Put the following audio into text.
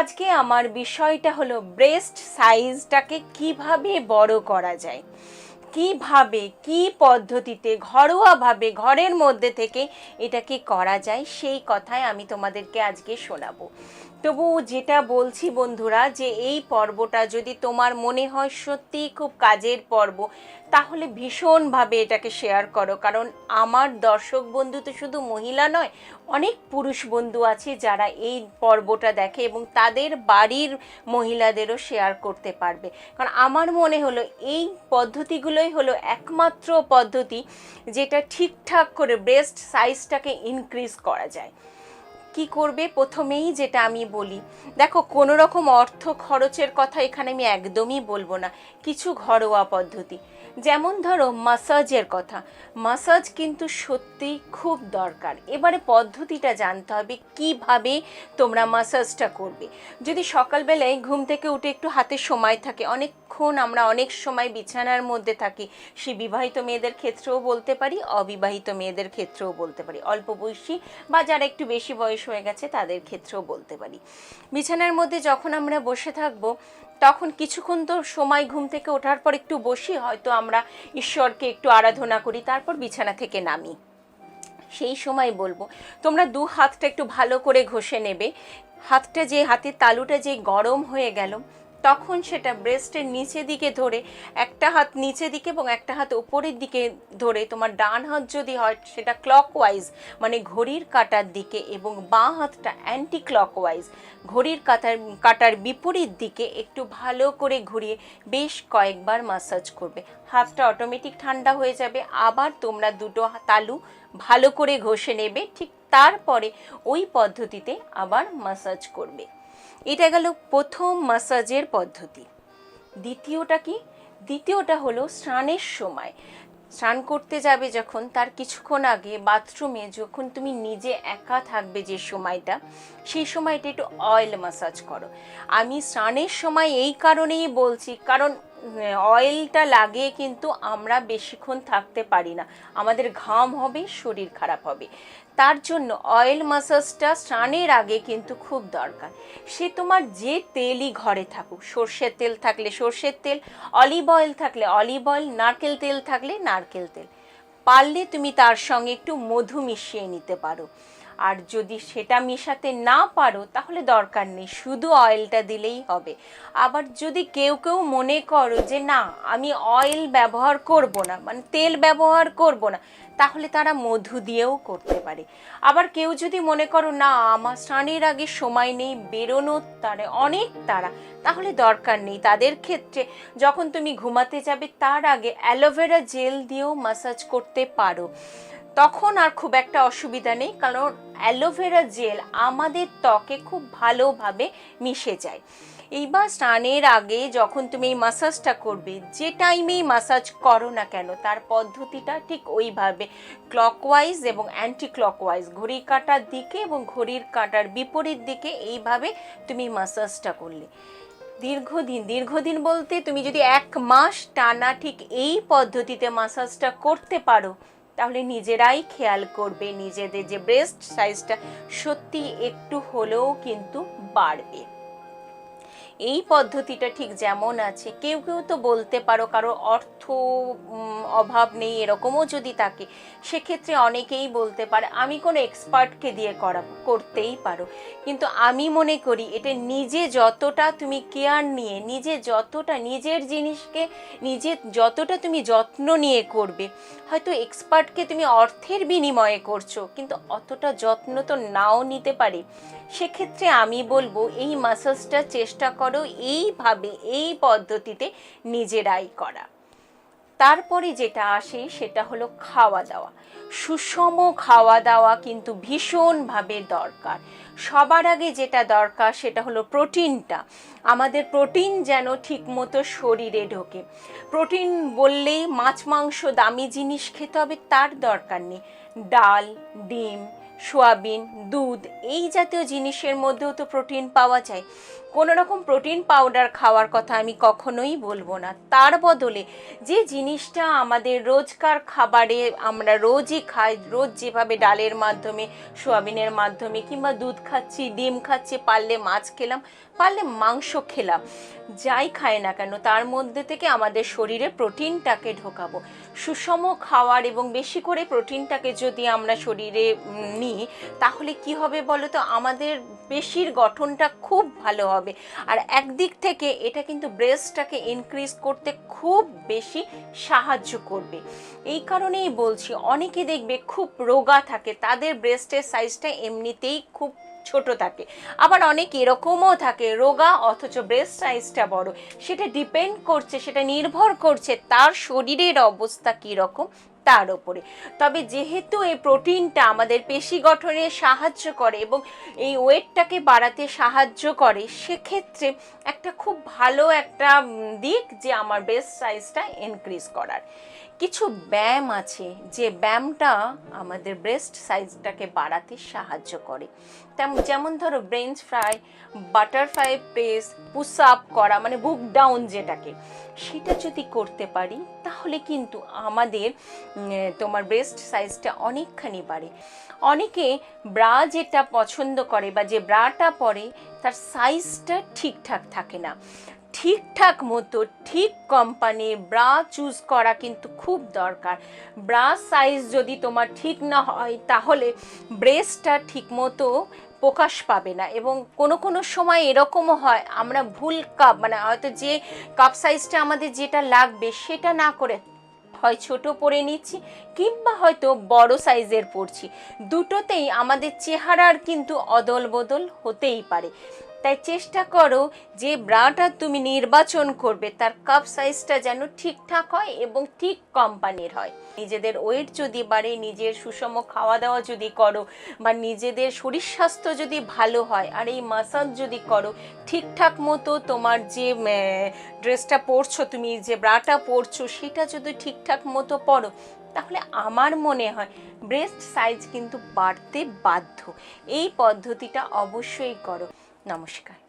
আজকে আমার বিষয়টা হলো ব্রেস্ট সাইজটাকে কীভাবে বড় করা যায়। কীভাবে, কি পদ্ধতিতে, ঘরোয়াভাবে, ঘরের মধ্যে থেকে এটাকে করা যায়, সেই কথাই আমি তোমাদেরকে আজকে শোনাবো। তবু যেটা বলছি বন্ধুরা যে এই পর্বটা যদি তোমার মনে হয় সত্যিই খুব কাজের পর্ব, তাহলে ভীষণভাবে এটাকে শেয়ার করো। কারণ আমার দর্শক বন্ধু তো শুধু মহিলা নয়, অনেক পুরুষ বন্ধু আছে যারা এই পর্বটা দেখে এবং তাদের বাড়ির মহিলাদেরও শেয়ার করতে পারবে। কারণ আমার মনে হলো এই পদ্ধতিগুলোই হলো একমাত্র পদ্ধতি যেটা ঠিকঠাক করে ব্রেস্ট সাইজটাকে ইনক্রিজ করা যায়। কি করবে? প্রথমেই যেটা আমি বলি, দেখো কোনো রকম অর্থ খরচের কথা এখানে আমি একদমই বলব না। কিছু ঘরোয়া পদ্ধতি। যেমন ধরো মাসাজের কথা। মাসাজ কিন্তু সত্যি খুব দরকার। এবারে পদ্ধতিটা জানতে হবে, কীভাবে তোমরা মাসাজটা করবে। যদি সকালবেলায় ঘুম থেকে উঠে একটু হাতে সময় থাকে, অনেকক্ষণ আমরা অনেক সময় বিছানার মধ্যে থাকি, সে বিবাহিত মেয়েদের ক্ষেত্রেও বলতে পারি, অবিবাহিত মেয়েদের ক্ষেত্রেও বলতে পারি। অল্প বয়সী বা যারা একটু বেশি বয়স হয়ে গেছে, তাদের ক্ষেত্রেও বলতে পারি। বিছানার মধ্যে যখন আমরা বসে থাকব তখন কিছুক্ষণ তো সময় ঘুম থেকে ওঠার পর একটু বসি, হয়তো আমরা ঈশ্বরকে একটু আরাধনা করি, তারপর বিছানা থেকে নামি। সেই সময় বলব, তোমরা দু হাতটা একটু ভালো করে ঘষে নেবে। হাতটা যে, হাতের তালুটা যে গরম হয়ে গেল তখন সেটা ব্রেস্টের নিচে দিকে ধরে, একটা হাত নিচে দিকে এবং একটা হাত উপরের দিকে ধরে। তোমার ডান হাত যদি হয়, সেটা ক্লকওয়াইজ মানে ঘড়ির কাটার দিকে এবং বাঁ হাতটা অ্যান্টি ক্লকওয়াইজ ঘড়ির কাটার কাটার বিপরীত দিকে একটু ভালো করে ঘুরিয়ে বেশ কয়েকবার মাসাজ করবে। হাতটা অটোমেটিক ঠান্ডা হয়ে যাবে। আবার তোমরা দুটো তালু ভালো করে ঘষে নেবে। ঠিক তারপরে ওই পদ্ধতিতে আবার মাসাজ করবে। এটা গেল প্রথম মাসাজের পদ্ধতি। দ্বিতীয়টা কি? দ্বিতীয়টা হলো স্নানের সময়। স্নান করতে যাবে যখন তার কিছুক্ষণ আগে বাথরুমে যখন তুমি নিজে একা থাকবে যে সময়টা, সেই সময়টা একটু অয়েল মাসাজ করো। আমি স্নানের সময় এই কারণেই বলছি, কারণ অয়েলটা লাগিয়ে কিন্তু আমরা বেশিক্ষণ থাকতে পারি না। আমাদের ঘাম হবে, শরীর খারাপ হবে। তার জন্য অয়েল মাসাজটা স্নানের আগে কিন্তু খুব দরকার। সে তোমার যে তেলই ঘরে থাকুক, সর্ষের তেল থাকলে সর্ষের তেল অলিভ অয়েল থাকলে অলিভ অয়েল নারকেল তেল থাকলে নারকেল তেল। পারলে তুমি তার সঙ্গে একটু মধু মিশিয়ে নিতে পারো। আর যদি সেটা মেশাতে না পারো, তাহলে দরকার নেই। শুধু অয়েলটা দিলেই হবে। আবার যদি কেউ কেউ মনে করো যে, না, আমি অয়েল ব্যবহার করব না মানে তেল ব্যবহার করব না, তাহলে তারা মধু দিয়েও করতে পারে। আবার কেউ যদি মনে করো, না, আমার স্নানের আগে সময় নেই বেরোনোর তারা অনেক তারা, তাহলে দরকার নেই। তাদের ক্ষেত্রে যখন তুমি ঘুমাতে যাবে, তার আগে অ্যালোভেরা জেল দিয়েও মাসাজ করতে পারো। তখন আর খুব একটা অসুবিধা নেই, কারণ অ্যালোভেরা জেল আমাদের ত্বকে খুব ভালোভাবে মিশে যায়। এইবার স্নানের আগে যখন তুমি এই মাসাজটা করবে, যে টাইমেই মাসাজ করো না কেন, তার পদ্ধতিটা ঠিক ওইভাবে। ক্লকওয়াইজ এবং অ্যান্টি ক্লকওয়াইজ ঘড়ির কাঁটার দিকে এবং ঘড়ির কাঁটার বিপরীত দিকে এইভাবে তুমি মাসাজটা করলে। দীর্ঘদিন দীর্ঘদিন বলতে তুমি যদি এক মাস টানা ঠিক এই পদ্ধতিতে মাসাজটা করতে পারো তাহলে নিজেরাই খেয়াল করবে নিজেদের যে ব্রেস্ট সাইজটা সত্যি একটু হলেও কিন্তু বাড়বে। এই পদ্ধতিটা ঠিক যেমন আছে। কেউ কেউ তো বলতে পারো কারও অর্থ অভাব নেই, এরকমও যদি থাকে, সেক্ষেত্রে অনেকেই বলতে পারে, আমি কোনো এক্সপার্টকে দিয়ে করা, করতেই পারো। কিন্তু আমি মনে করি, এটা নিজে যতটা তুমি কেয়ার নিয়ে, নিজে যতটা নিজের জিনিসকে, নিজে যতটা তুমি যত্ন নিয়ে করবে, হয়তো এক্সপার্টকে তুমি অর্থের বিনিময়ে করছ, কিন্তু অতটা যত্ন তো নাও নিতে পারে। সেক্ষেত্রে আমি বলব, এই মাসাজটা চেষ্টা করো, এইভাবে, এই পদ্ধতিতে নিজেরাই করা। তারপরে যেটা আসে সেটা হলো খাওয়া দাওয়া। সুষম খাওয়া দাওয়া কিন্তু ভীষণভাবে দরকার। সবার আগে যেটা দরকার সেটা হলো প্রোটিনটা। আমাদের প্রোটিন যেন ঠিকমতো শরীরে ঢোকে। প্রোটিন বললেই মাছ, মাংস, দামি জিনিস খেতে হবে, তার দরকার নেই। ডাল, ডিম, সোয়াবিন, দুধ, এই জাতীয় জিনিসের মধ্যেও তো প্রোটিন পাওয়া যায়। কোনো রকম প্রোটিন পাউডার খাওয়ার কথা আমি কখনোই বলব না। তার বদলে যে জিনিসটা আমাদের রোজকার খাবারে আমরা রোজই খাই, রোজ যেভাবে ডালের মাধ্যমে, সোয়াবিনের মাধ্যমে কিংবা দুধ খাচ্ছি, ডিম খাচ্ছি, পারলে মাছ খেলাম, পারলে মাংস খেলাম, যাই খাই না কেন, তার মধ্যে থেকে আমাদের শরীরে প্রোটিনটাকে ঢোকাবো। সুষম খাওয়ার এবং বেশি করে প্রোটিনটাকে যদি আমরা শরীরে নিই, তাহলে কি হবে বলো তো আমাদের পেশির গঠনটা খুব ভালো হবে। আর একদিক থেকে এটা কিন্তু ব্রেস্টটাকে ইনক্রিজ করতে খুব বেশি সাহায্য করবে। এই কারণেই বলছি, অনেকে দেখবে খুব রোগা থাকে, তাদের ব্রেস্টের সাইজটা এমনিতেই খুব ছোট থাকে। আবার অনেক এরকমও থাকে, রোগা অথচ ব্রেস্ট সাইজটা বড়। সেটা ডিপেন্ড করছে, সেটা নির্ভর করছে তার শরীরের অবস্থা কীরকম তার ওপরে তবে যেহেতু এই প্রোটিনটা আমাদের পেশি গঠনে সাহায্য করে এবং এই ওয়েটটাকে বাড়াতে সাহায্য করে, সেক্ষেত্রে একটা খুব ভালো একটা দিক যে আমার বেস্ট সাইজটা ইনক্রিজ করার। কিছু ব্যায়াম আছে যে ব্যায়ামটা আমাদের ব্রেস্ট সাইজটাকে বাড়াতে সাহায্য করে। তেমন, যেমন ধরো bench fly butterfly press push up করা মানে বুক ডাউন যেটাকে, সেটা যদি করতে পারি, তাহলে কিন্তু আমাদের তোমার ব্রেস্ট সাইজটা অনেকখানি বাড়ে। অনেকে ব্রা যেটা পছন্দ করে বা যে ব্রাটা পরে, তার সাইজটা ঠিকঠাক থাকে না। ঠিকঠাক মতো, ঠিক কোম্পানি ব্রা চুজ করা কিন্তু খুব দরকার। ব্রা সাইজ যদি তোমার ঠিক না হয়, তাহলে ব্রেস্টটা ঠিক মতো প্রকাশ পাবে না এবং কোনো কোনো সময় এরকমও হয়, আমরা ভুল কাপ মানে হয়তো যে কাপ সাইজটা আমাদের যেটা লাগবে সেটা না করে হয় ছোট পরে নিচ্ছি কিংবা হয়তো বড় সাইজের পরছি। দুটোতেই আমাদের চেহারার কিন্তু অদল বদল হতেই পারে। তাই চেষ্টা করো যে ব্রাটা তুমি নির্বাচন করবে, তার কাপ সাইজটা যেন ঠিকঠাক হয় এবং ঠিক কোম্পানির হয়। নিজেদের ওয়েট যদি বাড়ে, নিজের সুষম খাওয়া দাওয়া যদি করো বা নিজেদের শরীর স্বাস্থ্য যদি ভালো হয়, আর এই মাসাজ যদি করো, ঠিকঠাক মতো তোমার যে ড্রেসটা পরছো, তুমি যে ব্রাটা পরছো, সেটা যদি ঠিকঠাক মতো পরো, তাহলে আমার মনে হয় ব্রেস্ট সাইজ কিন্তু বাড়তে বাধ্য। এই পদ্ধতিটা অবশ্যই করো। নমস্কার।